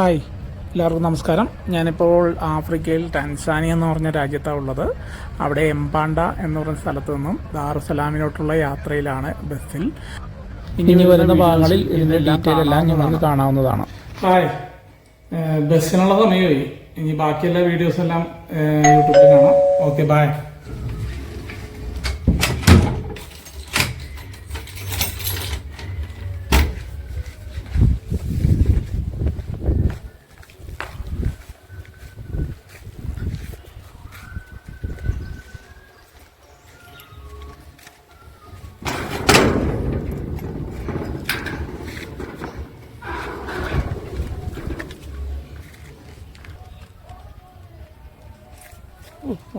Hi എല്ലാവർക്കും നമസ്കാരം. ഞാനിപ്പോൾ ആഫ്രിക്കയിൽ ടാൻസാനിയ എന്ന് പറഞ്ഞ രാജ്യത്താണ് ഉള്ളത്. അവിടെ എംപാണ്ട എന്ന് പറഞ്ഞ സ്ഥലത്ത് നിന്നും ദാറുസലാമിലോട്ടുള്ള യാത്രയിലാണ് ബസ്സിൽ. ഇനി വരുന്ന ഭാഗങ്ങളിൽ ഇതിന്റെ ഡീറ്റെയിൽ എല്ലാം നിങ്ങൾക്ക് കാണാവുന്നതാണ്. ഹായ് ബസ്സിനുള്ള സമയമായി. ഇനി ബാക്കിയെല്ലാ വീഡിയോസ് എല്ലാം യൂട്യൂബിൽ കാണാം. ഓക്കെ ബൈ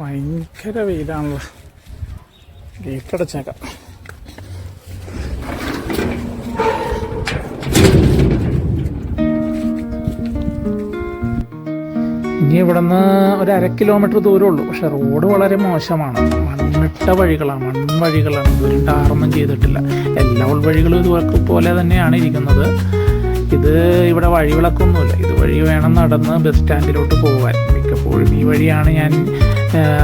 ഭയങ്കര വെയിലാണല്ലോ. ഗേറ്റടച്ചേക്കാം ഇനി ഇവിടുന്ന് ഒരു അര കിലോമീറ്റർ ദൂരമേ ഉള്ളൂ പക്ഷെ റോഡ് വളരെ മോശമാണ്. മണ്ണിട്ട വഴികളാണ്. മൺവഴികളാണ്. ഇതൊരു ടാറൊന്നും ചെയ്തിട്ടില്ല. എല്ലാ ഉൾവഴികളും ഇതുവർക്ക് പോലെ തന്നെയാണ് ഇരിക്കുന്നത്. ഇത് ഇവിടെ വഴിവിളക്കൊന്നുമില്ല. ഇത് വഴി വേണം നടന്ന് ബസ് സ്റ്റാൻഡിലോട്ട് പോകാൻ മിക്കപ്പോഴും ഈ വഴിയാണ് ഞാൻ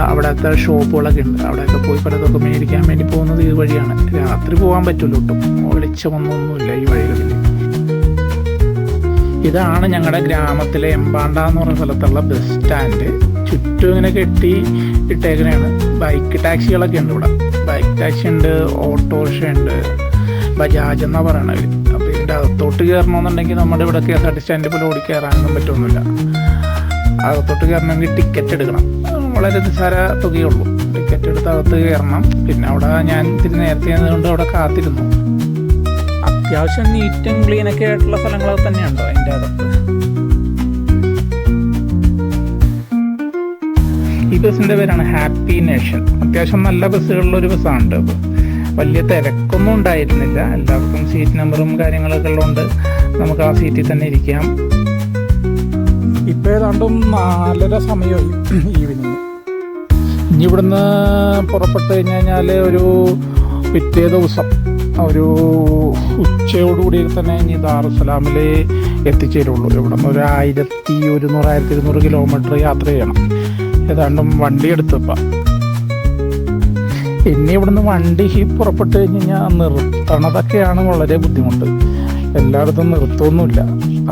അവിടുത്തെ ഷോപ്പുകളൊക്കെ ഉണ്ട്. അവിടെയൊക്കെ പോയി പലതൊക്കെ മേടിക്കാൻ വേണ്ടി പോകുന്നത് ഈ വഴിയാണ്. രാത്രി പോകാൻ പറ്റുമല്ലോ ഒട്ടും വെളിച്ചമൊന്നൊന്നുമില്ല ഈ വഴികളിൽ. ഇതാണ് ഞങ്ങളുടെ ഗ്രാമത്തിലെ എമ്പാണ്ട എന്ന് പറഞ്ഞ സ്ഥലത്തുള്ള ബസ് സ്റ്റാൻഡ്. ചുറ്റും ഇങ്ങനെ കെട്ടി ഇട്ടേക്കണയാണ് ബൈക്ക് ടാക്സികളൊക്കെ ഉണ്ട് ഇവിടെ. ബൈക്ക് ടാക്സി ഉണ്ട് ഓട്ടോറിക്ഷ ഉണ്ട് ബജാജ് എന്നാ പറയണത് അപ്പോൾ ഇതിന്റെ അകത്തോട്ട് കയറണമെന്നുണ്ടെങ്കിൽ നമ്മുടെ ഇവിടെ കെ എസ് ആർ ടി സ്റ്റാൻഡിൽ പോലെ ഓടി കയറാനൊന്നും പറ്റൊന്നുമില്ല. അകത്തോട്ട് കയറണമെങ്കിൽ ടിക്കറ്റ് എടുക്കണം. വളരെ നിസ്സാര തുകയുള്ളൂ. ടിക്കറ്റ് എടുത്ത് അകത്ത് കയറണം. പിന്നെ അവിടെ ഞാൻ ഇത്തിരി നേരത്തെ ആയതുകൊണ്ട് അവിടെ കാത്തിരുന്നു. അത്യാവശ്യം നീറ്റും ക്ലീനൊക്കെ ആയിട്ടുള്ള സ്ഥലങ്ങളൊക്കെ തന്നെയുണ്ടോ അതിന്റെ അകത്ത്? ഈ ബസ്സിന്റെ പേരാണ് ഹാപ്പി നേഷൻ അത്യാവശ്യം നല്ല ബസ്സുകളിലൊരു ബസ്സാണ് ഇത്. വലിയ തിരക്കൊന്നും ഉണ്ടായിരുന്നില്ല. എല്ലാവർക്കും സീറ്റ് നമ്പറും കാര്യങ്ങളൊക്കെ ഉള്ളതുകൊണ്ട് നമുക്ക് ആ സീറ്റിൽ തന്നെ ഇരിക്കാം. ഇപ്പോൾ ഏതാണ്ടും നാലര സമയമായി. ഇനി ഇവിടുന്ന് പുറപ്പെട്ട് കഴിഞ്ഞ് കഴിഞ്ഞാൽ ഒരു പിറ്റേ ദിവസം ഒരു ഉച്ചയോടുകൂടി തന്നെ ഇനി ദാറുസലാമിൽ എത്തിച്ചേരുള്ളൂ. ഇവിടുന്ന് ഒരു ആയിരത്തി ഒരുന്നൂറ് ആയിരത്തി ഇരുന്നൂറ് കിലോമീറ്റർ യാത്ര ചെയ്യണം. ഏതാണ്ടും വണ്ടി എടുത്തപ്പം ഇനി ഇവിടുന്ന് വണ്ടി പുറപ്പെട്ട് കഴിഞ്ഞ് കഴിഞ്ഞാൽ നിർത്തണതൊക്കെയാണ് വളരെ ബുദ്ധിമുട്ട്. എല്ലായിടത്തും നിർത്തമൊന്നുമില്ല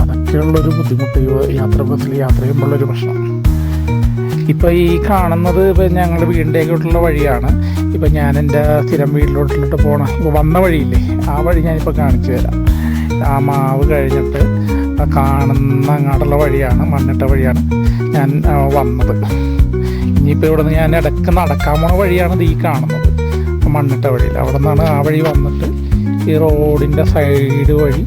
അതൊക്കെയുള്ളൊരു ബുദ്ധിമുട്ട് യാത്ര ബസ്സിൽ യാത്ര ചെയ്യുമ്പോഴുള്ളൊരു പ്രശ്നം. ഇപ്പം ഈ കാണുന്നത് ഇപ്പം ഞങ്ങളുടെ വീടിന്റെയൊക്കെയുള്ള വഴിയാണ്. ഇപ്പോൾ ഞാൻ എന്റെ സ്ഥിരം വീട്ടിലോട്ടിലോട്ട് പോകണം ഇപ്പോൾ വന്ന വഴിയില്ലേ? ആ വഴി ഞാനിപ്പോൾ കാണിച്ചു തരാം. ആ മാവ് കഴിഞ്ഞിട്ട് കാണുന്ന അങ്ങോട്ടുള്ള വഴിയാണ് മണ്ണിട്ട വഴിയാണ് ഞാൻ വന്നത്. ഇനിയിപ്പോൾ ഇവിടെ നിന്ന് ഞാൻ ഇടയ്ക്ക് നടക്കാൻ പോണ വഴിയാണ് ഈ കാണുന്നത്. മണ്ണിട്ട വഴിയിൽ. അവിടെ നിന്നാണ് ആ വഴി വന്നിട്ട് ഈ റോഡിന്റെ സൈഡ് വഴി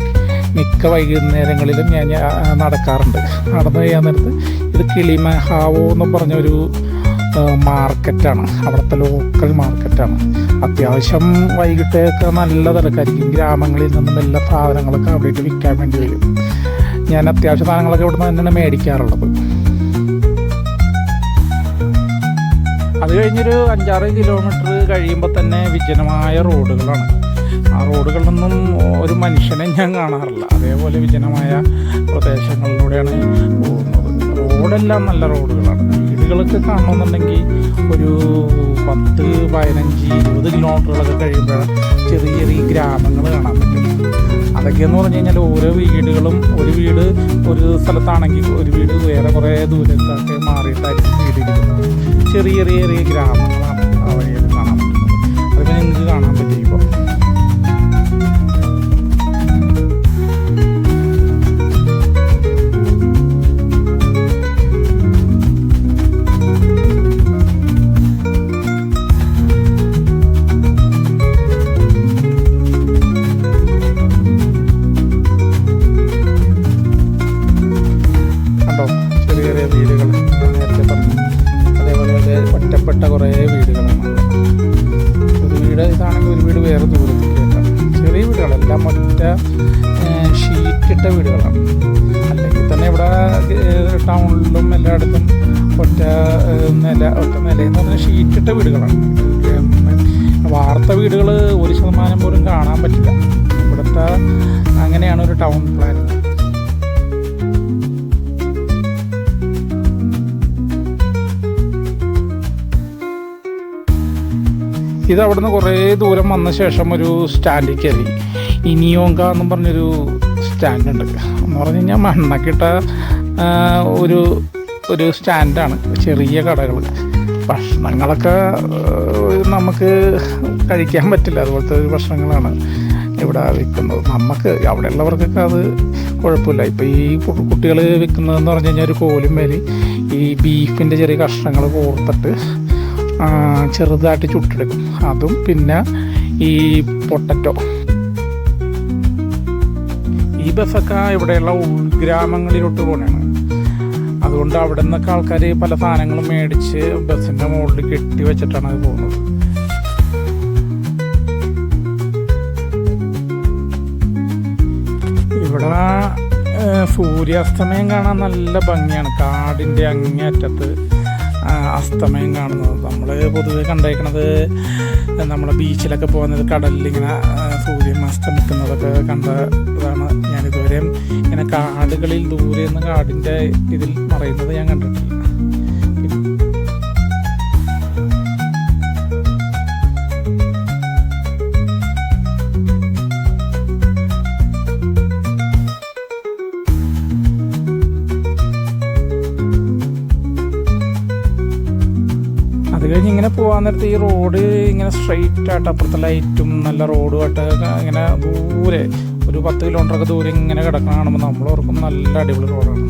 മിക്ക വൈകുന്നേരങ്ങളിലും ഞാൻ നടക്കാറുണ്ട്. നടന്നു കഴിയാൻ നേരത്ത് ഇത് കിളിമഹാവോ എന്ന് പറഞ്ഞൊരു മാർക്കറ്റാണ്. അവിടുത്തെ ലോക്കൽ മാർക്കറ്റാണ്. അത്യാവശ്യം വൈകിട്ടൊക്കെ നല്ല തിരക്കായിരിക്കും ഗ്രാമങ്ങളിൽ നിന്നും എല്ലാ സാധനങ്ങളൊക്കെ അവിടേക്ക് വിൽക്കാൻ വേണ്ടി വരും. ഞാൻ അത്യാവശ്യ സാധനങ്ങളൊക്കെ ഇവിടുന്ന് തന്നെയാണ് മേടിക്കാറുള്ളത്. അത് കഴിഞ്ഞൊരു അഞ്ചാറ് കിലോമീറ്റർ കഴിയുമ്പോൾ തന്നെ വിജനമായ റോഡുകളാണ്. ആ റോഡുകളിലൊന്നും ഒരു മനുഷ്യനെ ഞാൻ കാണാറില്ല. അതേപോലെ വിജനമായ പ്രദേശങ്ങളിലൂടെയാണ് പോകുന്നത്. റോഡെല്ലാം നല്ല റോഡുകളാണ്. വീടുകളൊക്കെ കാണണമെന്നുണ്ടെങ്കിൽ ഒരു പത്ത് പതിനഞ്ച് ഇരുപത് കിലോമീറ്ററുകളൊക്കെ കഴിയുമ്പോൾ ചെറിയ ചെറിയ ഗ്രാമങ്ങൾ കാണാൻ പറ്റും. അതൊക്കെയെന്ന് പറഞ്ഞു കഴിഞ്ഞാൽ ഓരോ വീടുകളും ഒരു വീട് ഒരു സ്ഥലത്താണെങ്കിൽ ഒരു വീട് വേറെ കുറേ ദൂരത്തൊക്കെ മാറിയിട്ടായിരിക്കും വീട് ചെറിയ ചെറിയ ചെറിയ ഗ്രാമങ്ങളാണ് അവിടെ കാണാൻ പറ്റുന്നത്. അതിപ്പോൾ നിങ്ങൾക്ക് കാണാൻ പറ്റും ഇപ്പോൾ. അല്ലെങ്കിൽ തന്നെ ഇവിടെ ടൗണിലും എല്ലായിടത്തും ഒറ്റ നില ഒറ്റ നില എന്ന് പറഞ്ഞാൽ ഷീറ്റിട്ട വീടുകളാണ്. വാർത്ത വീടുകൾ ഒരു ശതമാനം പോലും കാണാൻ പറ്റില്ല. ഇവിടുത്തെ അങ്ങനെയാണ് ഒരു ടൗൺ പ്ലാൻ. ഇത് അവിടുന്ന് കുറേ ദൂരം വന്ന ശേഷം ഒരു സ്റ്റാൻഡിൽ കയറി. ഇനിയോങ്ക എന്നും പറഞ്ഞൊരു സ്റ്റാൻഡുണ്ട്. എന്ന് പറഞ്ഞു കഴിഞ്ഞാൽ മണ്ണക്കിട്ട ഒരു ഒരു സ്റ്റാൻഡാണ്. ചെറിയ കടകൾ ഭക്ഷണങ്ങളൊക്കെ നമുക്ക് കഴിക്കാൻ പറ്റില്ല. അതുപോലത്തെ ഒരു ഭക്ഷണങ്ങളാണ് ഇവിടെ വിൽക്കുന്നത്. നമുക്ക് അവിടെ ഉള്ളവർക്കൊക്കെ അത് കുഴപ്പമില്ല. ഇപ്പോൾ ഈ കുട്ടികൾ വിൽക്കുന്നതെന്ന് പറഞ്ഞു കഴിഞ്ഞാൽ ഒരു കോലും മേൽ ഈ ബീഫിന്റെ ചെറിയ കഷ്ണങ്ങൾ കോർത്തിട്ട് ചെറുതായിട്ട് ചുട്ടെടുക്കും. അതും പിന്നെ ഈ പൊട്ടറ്റോ. ബസ്സൊക്കെ ഇവിടെയുള്ള ഉൾഗ്രാമങ്ങളിലോട്ട് പോകണതാണ് അതുകൊണ്ട് അവിടെ നിന്നൊക്കെ ആൾക്കാർ പല സാധനങ്ങളും മേടിച്ച് ബസ്സിന്റെ മുകളിൽ കെട്ടി വെച്ചിട്ടാണ് അത് പോകുന്നത്. ഇവിടെ സൂര്യാസ്തമയം കാണാൻ നല്ല ഭംഗിയാണ്. കാടിന്റെ അങ്ങേയറ്റത്ത് അസ്തമയം കാണുന്നത്. നമ്മൾ പൊതുവെ കണ്ടേക്കണത് നമ്മളെ ബീച്ചിലൊക്കെ പോകുന്നത് ആ, സൂര്യൻ അസ്തമിക്കുന്നതൊക്കെ കണ്ടതാണ് ഞാനിതുവരെയും. ഇങ്ങനെ കാടുകളിൽ ദൂരെ നിന്ന് കാടിന്റെ ഇതിൽ മറയുന്നത് ഞാൻ കണ്ടിട്ടില്ല. നേരത്ത് ഈ റോഡ് ഇങ്ങനെ സ്ട്രെയിറ്റ് ആയിട്ട് അപ്പുറത്തെ ലൈറ്റും നല്ല റോഡുമായിട്ട് ഇങ്ങനെ ദൂരെ ഒരു പത്ത് കിലോമീറ്ററൊക്കെ ദൂരെ ഇങ്ങനെ കിടക്കണ കാണുമ്പോൾ നമ്മൾ ഓർക്കും നല്ല അടിപൊളി റോഡാണ്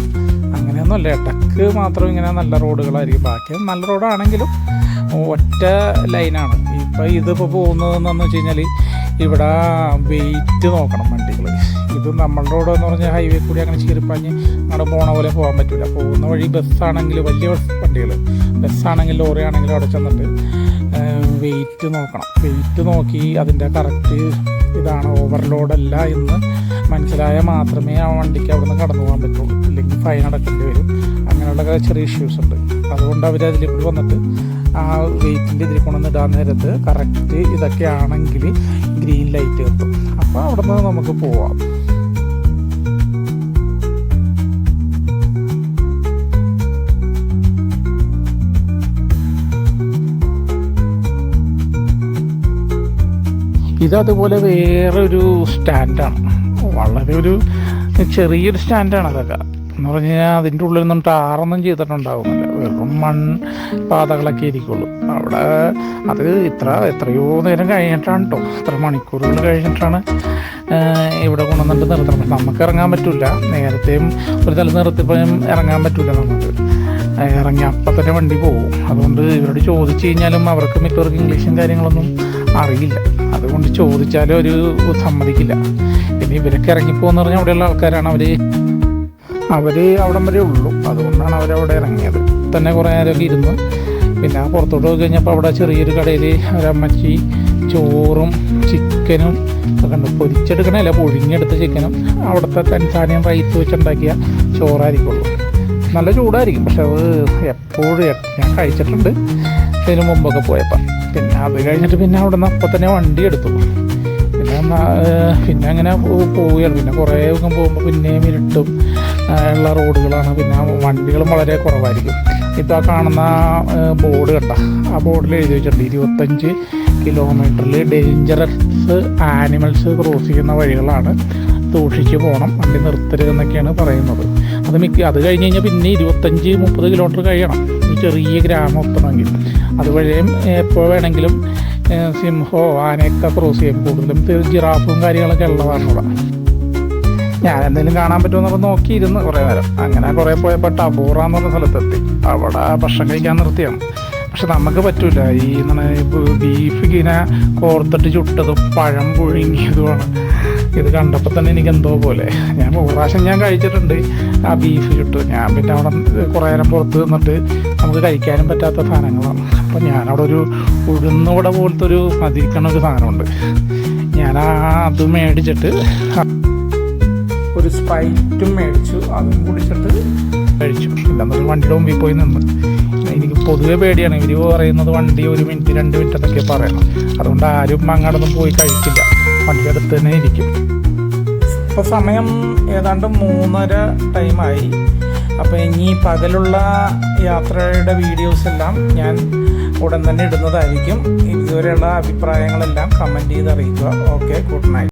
അങ്ങനെയൊന്നുമല്ല ഇടയ്ക്ക് മാത്രം ഇങ്ങനെ നല്ല റോഡുകളായിരിക്കും ബാക്കി നല്ല റോഡാണെങ്കിലും ഒറ്റ ലൈനാണ് ഇപ്പം ഇതിപ്പോൾ പോകുന്നതെന്നു വെച്ച് കഴിഞ്ഞാൽ ഇവിടെ വെയിറ്റ് നോക്കണം വണ്ടികൾ ഇത് നമ്മളുടെ റോഡ് എന്ന് പറഞ്ഞാൽ ഹൈവേ കൂടി അങ്ങനെ ചീരിപ്പാഞ്ഞ് അങ്ങോട്ട് പോണ പോലെ പോകാൻ പറ്റില്ല പോകുന്ന വഴി ബസ്സാണെങ്കിൽ വലിയ വണ്ടികൾ ബസ്സാണെങ്കിൽ ലോറി ആണെങ്കിലും അവിടെ ചെന്നിട്ട് വെയിറ്റ് നോക്കണം. വെയിറ്റ് നോക്കി അതിന്റെ കറക്റ്റ് ഇതാണ് ഓവർലോഡല്ല എന്ന് മനസ്സിലായാൽ മാത്രമേ ആ വണ്ടിക്ക് അവിടെ നിന്ന് കടന്നു പോകാൻ പറ്റുള്ളൂ. ഇല്ലെങ്കിൽ ഫൈൻ അടക്കേണ്ടി വരും. അങ്ങനെയുള്ള ചെറിയ ഇഷ്യൂസ് ഉണ്ട്. അതുകൊണ്ട് അവർ അതിൽ കൂടി വന്നിട്ട് ആ വെയിറ്റിന്റെ ഇതിൽ കൊണ്ടുവന്ന് ഇടാൻ നേരത്ത് കറക്റ്റ് ഇതൊക്കെ ആണെങ്കിൽ ഗ്രീൻ ലൈറ്റ് എത്തും. അപ്പോൾ അവിടെ നിന്ന് നമുക്ക് പോവാം. ഇതതുപോലെ ഒരു സ്റ്റാൻഡാണ്. വളരെ ഒരു ചെറിയൊരു സ്റ്റാൻഡാണ് അതൊക്കെ. എന്ന് പറഞ്ഞു കഴിഞ്ഞാൽ അതിന്റെ ഉള്ളിൽ നിന്നും ടാറൊന്നും ചെയ്തിട്ടുണ്ടാവുന്നില്ല. വെറും മൺ പാതകളൊക്കെ ഇരിക്കുള്ളൂ അവിടെ അത് ഇത്ര എത്രയോ നേരം കഴിഞ്ഞിട്ടാണ് കേട്ടോ എത്ര മണിക്കൂറുകൾ കഴിഞ്ഞിട്ടാണ് ഇവിടെ കൊണ്ടുവന്നിട്ട് നിർത്തണം. പക്ഷെ നമുക്ക് ഇറങ്ങാൻ പറ്റില്ല നേരത്തെയും ഒരു തല നിർത്തിപ്പോയും ഇറങ്ങാൻ പറ്റില്ല നമുക്ക്. ഇറങ്ങി അപ്പം തന്നെ വണ്ടി പോകും. അതുകൊണ്ട് ഇവരോട് ചോദിച്ചു കഴിഞ്ഞാലും അവർക്ക് മിക്കവർക്കും ഇംഗ്ലീഷും കാര്യങ്ങളൊന്നും അറിയില്ല. അതുകൊണ്ട് ചോദിച്ചാലും ഒരു സമ്മതിക്കില്ല. പിന്നെ ഇവരൊക്കെ ഇറങ്ങിപ്പോന്ന് പറഞ്ഞാൽ അവിടെയുള്ള ആൾക്കാരാണ് അവർ അവർ അവിടം വരെ ഉള്ളൂ. അതുകൊണ്ടാണ് അവരവിടെ ഇറങ്ങിയത്. തന്നെ കുറേ നേരമൊക്കെ ഇരുന്നു. പിന്നെ പുറത്തോട്ട് പോയി കഴിഞ്ഞപ്പോൾ അവിടെ ചെറിയൊരു കടയിൽ ഒരമ്മച്ചി ചോറും ചിക്കനും ഒക്കെ ഉണ്ട് പൊരിച്ചെടുക്കണല്ല പൊഴിഞ്ഞെടുത്ത ചിക്കനും. അവിടുത്തെ തൻസാനിയൻ റൈസ് വെച്ചുണ്ടാക്കിയ ചോറായിരിക്കുള്ളൂ. നല്ല ചൂടായിരിക്കും. പക്ഷെ അത് എപ്പോഴും ഞാൻ കഴിച്ചിട്ടുണ്ട്. ഇതിന് മുമ്പൊക്കെ പോയപ്പോൾ പിന്നെ അത് കഴിഞ്ഞിട്ട് പിന്നെ അവിടെ നിന്ന് അപ്പം തന്നെ വണ്ടി എടുത്തു. പിന്നെ പിന്നെ അങ്ങനെ പോവുകയാണ്. പിന്നെ കുറേ ഒക്കെ പോകുമ്പോൾ പിന്നെയും ഇരുട്ടും. ഉള്ള റോഡുകളാണ്. പിന്നെ വണ്ടികളും വളരെ കുറവായിരിക്കും. ഇപ്പോൾ ആ കാണുന്ന ബോർഡ് കണ്ട ആ ബോർഡിൽ എഴുതി വെച്ചിട്ടുണ്ട്. ഇരുപത്തഞ്ച് കിലോമീറ്ററിൽ ഡേഞ്ചറസ് ആനിമൽസ് ക്രോസ് ചെയ്യുന്ന വഴികളാണ്. സൂക്ഷിച്ച് പോകണം വണ്ടി നിർത്തരുത് എന്നൊക്കെയാണ് പറയുന്നത്. അത് മിക്ക അത് കഴിഞ്ഞ് കഴിഞ്ഞാൽ പിന്നെ ഇരുപത്തഞ്ച് മുപ്പത് കിലോമീറ്റർ കഴിയണം. ഒരു ചെറിയ ഗ്രാമം എത്തണമെങ്കിൽ. അതുവഴിയും എപ്പോൾ വേണമെങ്കിലും സിംഹോ ആനയൊക്കെ ക്രോസ് ചെയ്യും കൂടുതലും ജിറാഫും കാര്യങ്ങളൊക്കെ ഉള്ളതാണ് ഇവിടെ ഞാൻ എന്തെങ്കിലും കാണാൻ പറ്റുമെന്നൊക്കെ നോക്കിയിരുന്നു കുറേ നേരം. അങ്ങനെ കുറേ പോയപ്പോൾ ടബൂറ എന്ന് പറഞ്ഞ സ്ഥലത്തെത്തി. അവിടെ ഭക്ഷണം കഴിക്കാൻ നിർത്തിയാണ്. പക്ഷെ നമുക്ക് പറ്റൂല. ഈ എന്താണ് ബീഫ് ഇങ്ങനെ കോർത്തിട്ട് ചുട്ടതും പഴം പുഴുങ്ങിയതുമാണ്. ഇത് കണ്ടപ്പോൾ തന്നെ എനിക്ക് എന്തോ പോലെ. ഞാൻ പ്രാവശ്യം ഞാൻ കഴിച്ചിട്ടുണ്ട് ആ ബീഫ് ചുട്ട്. ഞാൻ പിന്നെ അവിടെ കുറേ നേരം പുറത്ത് നിന്നിട്ട് നമുക്ക് കഴിക്കാനും പറ്റാത്ത സാധനങ്ങളാണ്. അപ്പോൾ ഞാനവിടെ ഒരു ഉഴുന്നുവട പോലത്തെ ഒരു മതിരിക്കണ ഒരു സാധനമുണ്ട്. ഞാൻ അത് മേടിച്ചിട്ട് ഒരു സ്പൈറ്റും മേടിച്ചു. അതും കുടിച്ചിട്ട് കഴിച്ചു. ഇല്ലെന്നൊരു വണ്ടിയുടെ മുമ്പിൽ പോയി നിന്ന്. എനിക്ക് പൊതുവെ പേടിയാണ്. ഇവർ പറയുന്നത് വണ്ടി ഒരു മിനിറ്റ് രണ്ട് മിനിറ്റ് എന്നൊക്കെ പറയണം. അതുകൊണ്ട് ആരും അങ്ങോട്ടൊന്നും പോയി കഴിക്കില്ല. വണ്ടിയുടെ അടുത്ത് തന്നെ ഇരിക്കും. ഇപ്പോൾ സമയം ഏതാണ്ട് മൂന്നര ടൈമായി അപ്പോൾ ഇനി പകലുള്ള യാത്രയുടെ വീഡിയോസ് എല്ലാം ഞാൻ ഉടൻ തന്നെ ഇടുന്നതായിരിക്കും. ഇതുവരെയുള്ള അഭിപ്രായങ്ങളെല്ലാം കമന്റ് ചെയ്ത് അറിയിക്കുക. Okay good night